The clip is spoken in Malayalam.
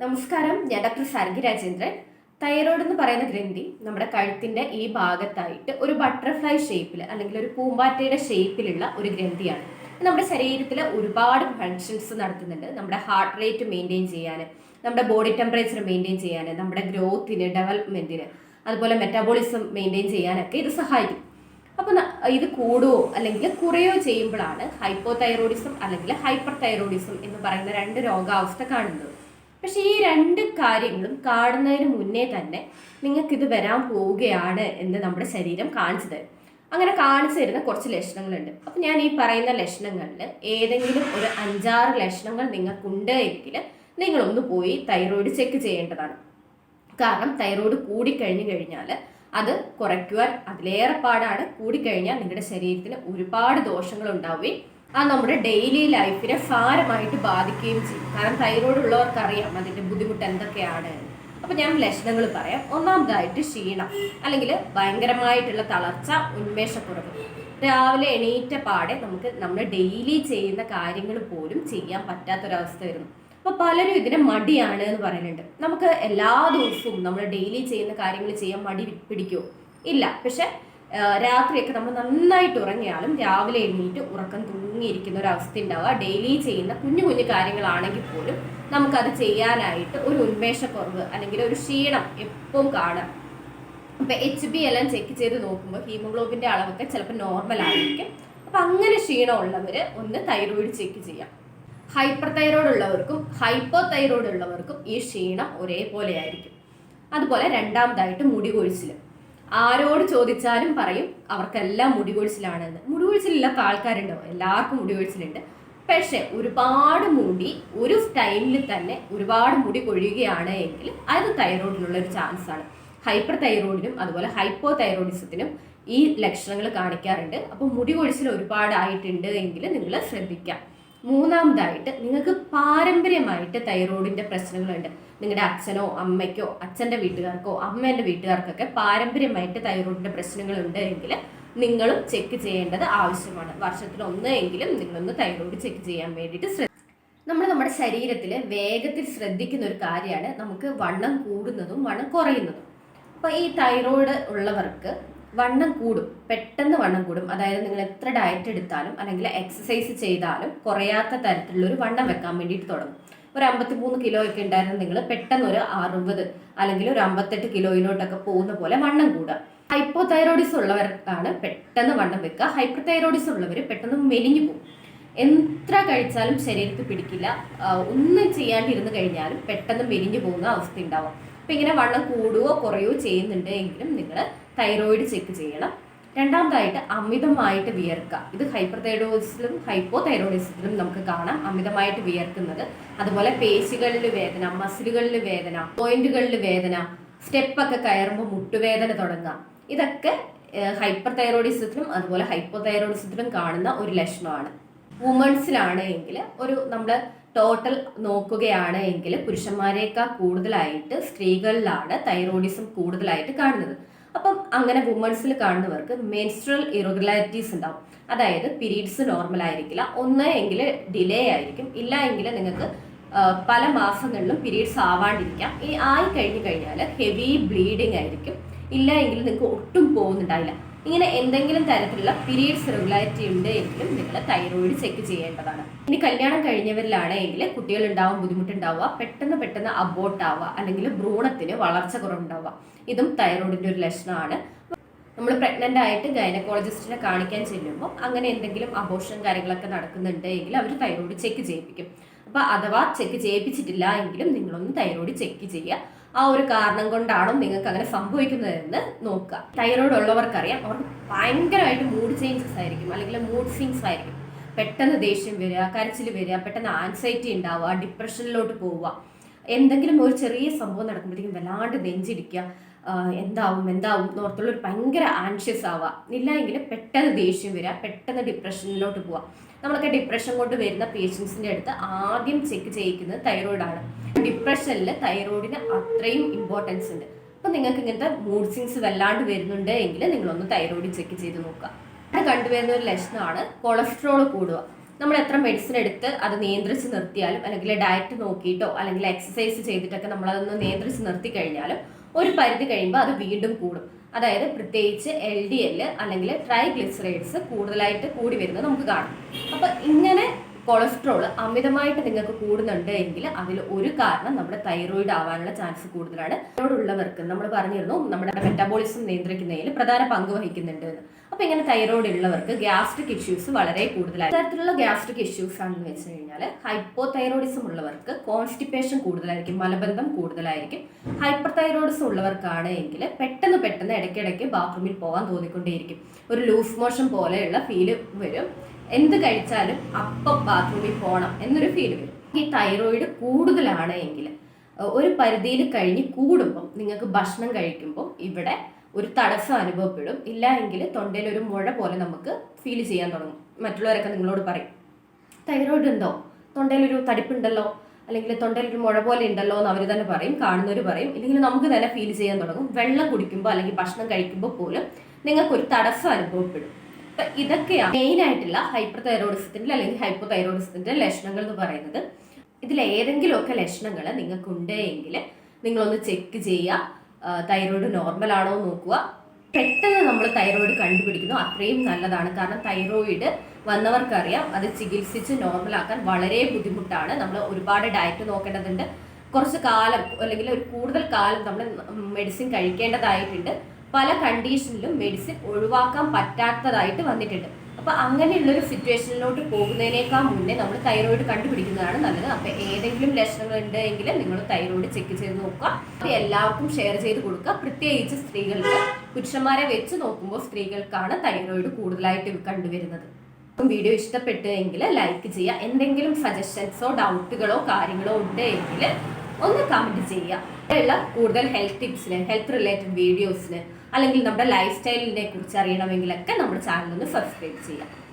നമസ്കാരം ഞാൻ ഡോക്ടർ സർഗി രാജേന്ദ്രൻ. തൈറോയ്ഡ് എന്ന് പറയുന്ന ഗ്രന്ഥി നമ്മുടെ കഴുത്തിന്റെ ഈ ഭാഗത്തായിട്ട് ഒരു ബട്ടർഫ്ലൈ ഷേപ്പിൽ അല്ലെങ്കിൽ ഒരു പൂമ്പാറ്റയുടെ ഷേപ്പിലുള്ള ഒരു ഗ്രന്ഥിയാണ്. നമ്മുടെ ശരീരത്തിലെ ഒരുപാട് ഫങ്ഷൻസ് നടത്തുന്നുണ്ട്. നമ്മുടെ ഹാർട്ട് റേറ്റ് മെയിന്റെയിൻ ചെയ്യാൻ നമ്മുടെ ബോഡി ടെമ്പറേച്ചർ മെയിന്റെയിൻ ചെയ്യാൻ നമ്മുടെ ഗ്രോത്തിന് ഡെവലപ്മെന്റിന് അതുപോലെ മെറ്റാബോളിസം മെയിന്റെയിൻ ചെയ്യാനൊക്കെ ഇത് സഹായിക്കും. അപ്പൊ ഇത് കൂടുവോ അല്ലെങ്കിൽ കുറയോ ചെയ്യുമ്പോഴാണ് ഹൈപ്പോ തൈറോയിഡിസം അല്ലെങ്കിൽ ഹൈപ്പർ തൈറോയിഡിസം എന്ന് പറയുന്ന രണ്ട് രോഗാവസ്ഥ കാണുന്നത്. പക്ഷെ ഈ രണ്ട് കാര്യങ്ങളും കാണുന്നതിന് മുന്നേ തന്നെ നിങ്ങൾക്ക് ഇത് വരാൻ പോവുകയാണ് എന്ന് നമ്മുടെ ശരീരം കാണിച്ചു തരും. അങ്ങനെ കാണിച്ചു തരുന്ന കുറച്ച് ലക്ഷണങ്ങളുണ്ട്. അപ്പം ഞാൻ ഈ പറയുന്ന ലക്ഷണങ്ങളിൽ ഏതെങ്കിലും ഒരു അഞ്ചാറ് ലക്ഷണങ്ങൾ നിങ്ങൾക്കുണ്ട് എങ്കിൽ നിങ്ങളൊന്ന് പോയി തൈറോയിഡ് ചെക്ക് ചെയ്യേണ്ടതാണ്. കാരണം തൈറോയിഡ് കൂടിക്കഴിഞ്ഞു കഴിഞ്ഞാൽ അത് കുറയ്ക്കുവാൻ അതിലേറെ പാടാണ്. കൂടിക്കഴിഞ്ഞാൽ നിങ്ങളുടെ ശരീരത്തിന് ഒരുപാട് ദോഷങ്ങൾ ഉണ്ടാവുകയും അത് നമ്മുടെ ഡെയിലി ലൈഫിനെ സാരമായിട്ട് ബാധിക്കുകയും ചെയ്യും. കാരണം തൈറോയ്ഡ് ഉള്ളവർക്ക് അറിയാം അതിന്റെ ബുദ്ധിമുട്ട് എന്തൊക്കെയാണ്. അപ്പോൾ അപ്പൊ ഞാൻ ലക്ഷണങ്ങൾ പറയാം. ഒന്നാമതായിട്ട് ക്ഷീണം. അല്ലെങ്കിൽ ഭയങ്കരമായിട്ടുള്ള തളർച്ച ഉന്മേഷക്കുറവ്. രാവിലെ എണീറ്റ പാടെ നമുക്ക് നമ്മൾ ഡെയിലി ചെയ്യുന്ന കാര്യങ്ങൾ പോലും ചെയ്യാൻ പറ്റാത്തൊരവസ്ഥ വരുന്നു. അപ്പോൾ പലരും ഇതിനെ മടിയാണ് എന്ന് പറയുന്നുണ്ട്. നമുക്ക് എല്ലാ ദിവസവും നമ്മൾ ഡെയിലി ചെയ്യുന്ന കാര്യങ്ങൾ ചെയ്യാൻ മടി പിടിക്കുമോ ഇല്ല. പക്ഷെ രാത്രിയൊക്കെ നമ്മൾ നന്നായിട്ട് ഉറങ്ങിയാലും രാവിലെ എണീറ്റ് ഉറക്കം തൂങ്ങിയിരിക്കുന്ന ഒരു അവസ്ഥ ഉണ്ടാവുക. ഡെയിലി ചെയ്യുന്ന കുഞ്ഞു കുഞ്ഞു കാര്യങ്ങളാണെങ്കിൽ പോലും നമുക്കത് ചെയ്യാനായിട്ട് ഒരു ഉന്മേഷക്കുറവ് അല്ലെങ്കിൽ ഒരു ക്ഷീണം എപ്പോഴും കാണാം. അപ്പൊ എച്ച് ബി എല്ലാം ചെക്ക് ചെയ്ത് നോക്കുമ്പോൾ ഹീമോഗ്ലോബിന്റെ അളവൊക്കെ ചിലപ്പോൾ നോർമൽ ആയിരിക്കും. അപ്പൊ അങ്ങനെ ക്ഷീണം ഉള്ളവര് ഒന്ന് തൈറോയിഡ് ചെക്ക് ചെയ്യാം. ഹൈപ്പർ തൈറോയ്ഡ് ഉള്ളവർക്കും ഹൈപ്പോ തൈറോയ്ഡ് ഉള്ളവർക്കും ഈ ക്ഷീണം ഒരേപോലെ ആയിരിക്കും അതുപോലെ രണ്ടാമതായിട്ട് മുടി കൊഴിച്ചിൽ ആരോട് ചോദിച്ചാലും പറയും. അവർക്കെല്ലാം മുടി മുടികൊഴിച്ചിലില്ലാത്ത മുടി കൊഴിച്ചിലില്ലാത്ത ആൾക്കാരുണ്ടോ? എല്ലാവർക്കും മുടികൊഴിച്ചിലുണ്ട്. പക്ഷെ ഒരുപാട് മുടി ഒരു ടൈമിൽ തന്നെ ഒരുപാട് മുടി കൊഴിയുകയാണ് എങ്കിൽ അത് തൈറോയിഡിനുള്ള ഒരു ചാൻസ് ആണ്. ഹൈപ്പർ തൈറോയിഡിനും അതുപോലെ ഹൈപ്പോ തൈറോയിഡിസത്തിനും ഈ ലക്ഷണങ്ങൾ കാണിക്കാറുണ്ട്. അപ്പോൾ മുടി കൊഴിച്ചിൽ ഒരുപാട് ആയിട്ടുണ്ട് എങ്കിൽ നിങ്ങൾ ശ്രദ്ധിക്കാം. മൂന്നാമതായിട്ട് നിങ്ങൾക്ക് പാരമ്പര്യമായിട്ട് തൈറോയിഡിന്റെ പ്രശ്നങ്ങളുണ്ട്. നിങ്ങളുടെ അച്ഛനോ അമ്മയ്ക്കോ അച്ഛന്റെ വീട്ടുകാർക്കോ അമ്മേന്റെ വീട്ടുകാർക്കൊക്കെ പാരമ്പര്യമായിട്ട് തൈറോയിഡിന്റെ പ്രശ്നങ്ങളുണ്ട് എങ്കിൽ നിങ്ങളും ചെക്ക് ചെയ്യേണ്ടത് ആവശ്യമാണ്. വർഷത്തിൽ ഒന്ന് എങ്കിലും നിങ്ങളൊന്ന് തൈറോയിഡ് ചെക്ക് ചെയ്യാൻ വേണ്ടിയിട്ട് ശ്രദ്ധിക്കും നമ്മൾ നമ്മുടെ ശരീരത്തിൽ വേഗത്തിൽ ശ്രദ്ധിക്കുന്ന ഒരു കാര്യമാണ് നമുക്ക് വണ്ണം കൂടുന്നതും വണ്ണം കുറയുന്നതും. അപ്പോൾ ഈ തൈറോയിഡ് ഉള്ളവർക്ക് വണ്ണം കൂടും. പെട്ടെന്ന് വണ്ണം കൂടും. അതായത് നിങ്ങൾ എത്ര ഡയറ്റ് എടുത്താലും അല്ലെങ്കിൽ എക്സസൈസ് ചെയ്താലും കുറയാത്ത തരത്തിലുള്ള ഒരു വണ്ണം വെക്കാൻ വേണ്ടിയിട്ട് തുടങ്ങും. ഒരു അമ്പത്തിമൂന്ന് കിലോ ഒക്കെ ഉണ്ടായിരുന്ന നിങ്ങൾ പെട്ടെന്ന് ഒരു അറുപത് അല്ലെങ്കിൽ ഒരു അമ്പത്തെട്ട് കിലോയിലോട്ടൊക്കെ പോകുന്ന പോലെ വണ്ണം കൂടുക. ഹൈപ്പോ തൈറോയിഡിസ് ഉള്ളവർക്കാണ് പെട്ടെന്ന് വണ്ണം വെക്കുക. ഹൈപ്പർ തൈറോയിഡിസ് ഉള്ളവർ പെട്ടെന്ന് മെലിഞ്ഞു പോകും. എത്ര കഴിച്ചാലും ശരീരത്തിൽ പിടിക്കില്ല. ഒന്നും ചെയ്യാണ്ടിരുന്ന് കഴിഞ്ഞാലും പെട്ടെന്ന് മെലിഞ്ഞു പോകുന്ന അവസ്ഥ ഉണ്ടാവും. അപ്പൊ ഇങ്ങനെ വണ്ണം കൂടുകയോ കുറയോ ചെയ്യുന്നുണ്ട് എങ്കിലും നിങ്ങൾ തൈറോയിഡ് ചെക്ക് ചെയ്യണം. രണ്ടാമതായിട്ട് അമിതമായിട്ട് വിയർക്കുക. ഇത് ഹൈപ്പർ തൈറോയിഡിസിലും ഹൈപ്പോ തൈറോയിഡിസിലും നമുക്ക് കാണാം. അമിതമായിട്ട് വിയർക്കുന്നത്. അതുപോലെ പേശികളിൽ വേദന മസിലുകളിൽ വേദന പോയിന്റുകളിൽ വേദന സ്റ്റെപ്പൊക്കെ കയറുമ്പോൾ മുട്ടുവേദന തുടങ്ങുക. ഇതൊക്കെ ഹൈപ്പർ തൈറോയിഡിസത്തിലും അതുപോലെ ഹൈപ്പോ തൈറോയിഡിസത്തിലും കാണുന്ന ഒരു ലക്ഷണമാണ്. വുമൺസിലാണ് എങ്കിൽ ഒരു നമ്മൾ ടോട്ടൽ നോക്കുകയാണ് എങ്കിൽ പുരുഷന്മാരെക്കാൾ കൂടുതലായിട്ട് സ്ത്രീകളിലാണ് തൈറോയിഡിസം കൂടുതലായിട്ട് കാണുന്നത്. അങ്ങനെ വുമൺസിൽ കാണുന്നവർക്ക് മെൻസ്ട്രൽ ഇറഗുലാരിറ്റീസ് ഉണ്ടാവും. അതായത് പീരീഡ്സ് നോർമൽ ആയിരിക്കില്ല. ഒന്ന് എങ്കിൽ ഡിലേ ആയിരിക്കും. ഇല്ല എങ്കിൽ നിങ്ങൾക്ക് പല മാസങ്ങളിലും പീരീഡ്സ് ആവാണ്ടിരിക്കാം. ഈ ആയി കഴിഞ്ഞു കഴിഞ്ഞാൽ ഹെവി ബ്ലീഡിങ് ആയിരിക്കും. ഇല്ല എങ്കിൽ നിങ്ങൾക്ക് ഒട്ടും പോകുന്നുണ്ടാവില്ല ഇങ്ങനെ എന്തെങ്കിലും തരത്തിലുള്ള പീരീഡ്സ് റെഗുലാരിറ്റി ഉണ്ട് എങ്കിലും നിങ്ങൾ തൈറോയിഡ് ചെക്ക് ചെയ്യേണ്ടതാണ്. ഇനി കല്യാണം കഴിഞ്ഞവരിലാണെങ്കിൽ കുട്ടികൾ ഉണ്ടാവാൻ ബുദ്ധിമുട്ടുണ്ടാവുക പെട്ടെന്ന് പെട്ടെന്ന് അബോട്ട് ആവുക അല്ലെങ്കിൽ ഭ്രൂണത്തിന് വളർച്ച കുറവുണ്ടാവുക. ഇതും തൈറോയിഡിന്റെ ഒരു ലക്ഷണമാണ്. നമ്മൾ പ്രഗ്നന്റ് ആയിട്ട് ഗൈനക്കോളജിസ്റ്റിനെ കാണിക്കാൻ ചെല്ലുമ്പോൾ അങ്ങനെ എന്തെങ്കിലും അബോഷൻ കാര്യങ്ങളൊക്കെ നടക്കുന്നുണ്ട് എങ്കിൽ അവർ തൈറോയിഡ് ചെക്ക് ചെയ്യിപ്പിക്കും. അപ്പോൾ അഥവാ ചെക്ക് ചെയ്യിപ്പിച്ചിട്ടില്ല എങ്കിലും നിങ്ങളൊന്ന് തൈറോയിഡ് ചെക്ക് ചെയ്യുക. ആ ഒരു കാരണം കൊണ്ടാണോ നിങ്ങൾക്ക് അങ്ങനെ സംഭവിക്കുന്നതെന്ന് നോക്കുക. തൈറോയിഡ് ഉള്ളവർക്കറിയാം അവർക്ക് ഭയങ്കരമായിട്ട് മൂഡ് ചേഞ്ചസ് ആയിരിക്കും. അല്ലെങ്കിൽ മൂഡ് സ്വിങ്സ് ആയിരിക്കും. പെട്ടെന്ന് ദേഷ്യം വരിക കരച്ചിൽ വരിക പെട്ടെന്ന് ആൻസൈറ്റി ഉണ്ടാവുക ഡിപ്രഷനിലോട്ട് പോവുക. എന്തെങ്കിലും ഒരു ചെറിയ സംഭവം നടക്കുമ്പോഴത്തേക്കും വല്ലാണ്ട് നെഞ്ചിടിക്കുക എന്താവും എന്താവും എന്നോർത്തുള്ളൊരു ഭയങ്കര ആൻഷ്യസ് ആവുക. ഇല്ലെങ്കിൽ പെട്ടെന്ന് ദേഷ്യം വരിക പെട്ടെന്ന് ഡിപ്രഷനിലോട്ട് പോവുക. നമ്മളൊക്കെ ഡിപ്രഷൻ കൊണ്ട് വരുന്ന പേഷ്യൻസിന്റെ അടുത്ത് ആദ്യം ചെക്ക് ചെയ്യിക്കുന്നത് തൈറോയിഡാണ് ഡിപ്രഷനിൽ തൈറോയിഡിന് അത്രയും ഇമ്പോർട്ടൻസ് ഉണ്ട്. അപ്പൊ നിങ്ങൾക്ക് ഇങ്ങനത്തെ മൂഡ് സിങ്സ് വല്ലാണ്ട് വരുന്നുണ്ട് എങ്കിൽ നിങ്ങളൊന്ന് തൈറോയിഡ് ചെക്ക് ചെയ്ത് നോക്കുക. അത് കണ്ടുവരുന്ന ഒരു ലക്ഷണമാണ് കൊളസ്ട്രോൾ കൂടുക. നമ്മൾ എത്ര മെഡിസിൻ എടുത്ത് അത് നിയന്ത്രിച്ച് നിർത്തിയാലും അല്ലെങ്കിൽ ഡയറ്റ് നോക്കിയിട്ടോ അല്ലെങ്കിൽ എക്സസൈസ് ചെയ്തിട്ടൊക്കെ നമ്മളതൊന്ന് നിയന്ത്രിച്ച് നിർത്തി കഴിഞ്ഞാലും ഒരു പരിധി കഴിയുമ്പോൾ അത് വീണ്ടും കൂടും. അതായത് പ്രത്യേകിച്ച് എൽ ഡി എൽ അല്ലെങ്കിൽ ട്രൈഗ്ലിസറൈഡ്സ് കൂടുതലായിട്ട് കൂടി വരുന്നത് നമുക്ക് കാണാം. അപ്പോൾ ഇങ്ങനെ കൊളസ്ട്രോൾ അമിതമായിട്ട് നിങ്ങൾക്ക് കൂടുന്നുണ്ട് എങ്കിൽ അതിൽ ഒരു കാരണം നമ്മുടെ തൈറോയിഡ് ആവാനുള്ള ചാൻസ് കൂടുതലാണ്. തൈറോയിഡ് നമ്മൾ പറഞ്ഞിരുന്നു നമ്മുടെ മെറ്റാബോളിസം നിയന്ത്രിക്കുന്നതിൽ പ്രധാന പങ്ക് വഹിക്കുന്നുണ്ട് എന്ന്. അപ്പൊ ഇങ്ങനെ തൈറോയിഡ് ഉള്ളവർക്ക് ഗ്യാസ്ട്രിക് ഇഷ്യൂസ് വളരെ കൂടുതലാണ് തരത്തിലുള്ള ഗ്യാസ്ട്രിക് ഇഷ്യൂസ് ആണെന്ന് വെച്ച് കഴിഞ്ഞാൽ ഹൈപ്പോ തൈറോയിഡിസം ഉള്ളവർക്ക് കോൺസ്റ്റിപ്പേഷൻ കൂടുതലായിരിക്കും മലബന്ധം കൂടുതലായിരിക്കും. ഹൈപ്പർ തൈറോയിഡിസം ഉള്ളവർക്കാണ് എങ്കിൽ പെട്ടെന്ന് പെട്ടെന്ന് ഇടയ്ക്കിടയ്ക്ക് ബാത്റൂമിൽ പോകാൻ തോന്നിക്കൊണ്ടേയിരിക്കും. ഒരു ലൂസ് മോഷൻ പോലെയുള്ള ഫീൽ വരും. എന്ത് കഴിച്ചാലും അപ്പം ബാത്റൂമിൽ പോകണം എന്നൊരു ഫീൽ വരും. ഈ തൈറോയിഡ് കൂടുതലാണ് എങ്കിൽ ഒരു പരിധിയിൽ കഴിഞ്ഞ് കൂടുമ്പം നിങ്ങൾക്ക് ഭക്ഷണം കഴിക്കുമ്പോൾ ഇവിടെ ഒരു തടസ്സം അനുഭവപ്പെടും. ഇല്ല എങ്കിൽ തൊണ്ടയിൽ ഒരു മുഴ പോലെ നമുക്ക് ഫീൽ ചെയ്യാൻ തുടങ്ങും. മറ്റുള്ളവരൊക്കെ നിങ്ങളോട് പറയും. തൈറോയിഡ് ഉണ്ടോ? തൊണ്ടയിൽ ഒരു തടിപ്പുണ്ടല്ലോ? അല്ലെങ്കിൽ തൊണ്ടയിൽ ഒരു മുഴ പോലെ ഉണ്ടല്ലോ? എന്ന് അവർ തന്നെ പറയും. കാണുന്നവർ പറയും. ഇല്ലെങ്കിൽ നമുക്ക് തന്നെ ഫീൽ ചെയ്യാൻ തുടങ്ങും. വെള്ളം കുടിക്കുമ്പോൾ അല്ലെങ്കിൽ ഭക്ഷണം കഴിക്കുമ്പോൾ പോലും നിങ്ങൾക്കൊരു തടസ്സം അനുഭവപ്പെടും. അപ്പൊ ഇതൊക്കെയാണ് മെയിൻ ആയിട്ടുള്ള ഹൈപ്പർ തൈറോയിഡിസത്തിന്റെ അല്ലെങ്കിൽ ഹൈപ്പോ തൈറോയിഡിസത്തിന്റെ ലക്ഷണങ്ങൾ എന്ന് പറയുന്നത്. ഇതിൽ ഏതെങ്കിലുമൊക്കെ ലക്ഷണങ്ങൾ നിങ്ങൾക്കുണ്ട് എങ്കിൽ നിങ്ങളൊന്ന് ചെക്ക് ചെയ്യുക. തൈറോയിഡ് നോർമൽ ആണോ നോക്കുക. പെട്ടെന്ന് നമ്മൾ തൈറോയ്ഡ് കണ്ടുപിടിക്കുന്നു. അത്രയും നല്ലതാണ്. കാരണം തൈറോയിഡ് വന്നവർക്കറിയാം അത് ചികിത്സിച്ച് നോർമലാക്കാൻ വളരെ ബുദ്ധിമുട്ടാണ്. നമ്മൾ ഒരുപാട് ഡയറ്റ് നോക്കേണ്ടതുണ്ട്. കുറച്ച് കാലം അല്ലെങ്കിൽ ഒരു കൂടുതൽ കാലം നമ്മൾ മെഡിസിൻ കഴിക്കേണ്ടതായിട്ടുണ്ട്. പല കണ്ടീഷനിലും മെഡിസിൻ ഒഴിവാക്കാൻ പറ്റാത്തതായിട്ട് വന്നിട്ടുണ്ട്. അപ്പൊ അങ്ങനെയുള്ളൊരു സിറ്റുവേഷനിലോട്ട് പോകുന്നതിനേക്കാൾ മുന്നേ നമ്മൾ തൈറോയിഡ് കണ്ടുപിടിക്കുന്നതാണ് നല്ലത്. അപ്പൊ ഏതെങ്കിലും ലക്ഷണങ്ങൾ ഉണ്ടെങ്കിൽ നിങ്ങൾ തൈറോയിഡ് ചെക്ക് ചെയ്ത് നോക്കുക. അത് എല്ലാവർക്കും ഷെയർ ചെയ്ത് കൊടുക്കുക. പ്രത്യേകിച്ച് സ്ത്രീകൾക്ക്. പുരുഷന്മാരെ വെച്ച് നോക്കുമ്പോൾ സ്ത്രീകൾക്കാണ് തൈറോയിഡ് കൂടുതലായിട്ട് കണ്ടുവരുന്നത്. വീഡിയോ ഇഷ്ടപ്പെട്ടു എങ്കിൽ ലൈക്ക് ചെയ്യുക. എന്തെങ്കിലും സജഷൻസോ ഡൗട്ടുകളോ കാര്യങ്ങളോ ഉണ്ടെങ്കിൽ ഒന്ന് കമന്റ് ചെയ്യുക. കൂടുതൽ ഹെൽത്ത് ടിപ്സിന് ഹെൽത്ത് റിലേറ്റഡ് വീഡിയോസിന് അല്ലെങ്കിൽ നമ്മുടെ ലൈഫ് സ്റ്റൈലിനെ കുറിച്ച് അറിയണമെങ്കിലൊക്കെ നമ്മുടെ ചാനൽ ഒന്ന് സബ്സ്ക്രൈബ് ചെയ്യുക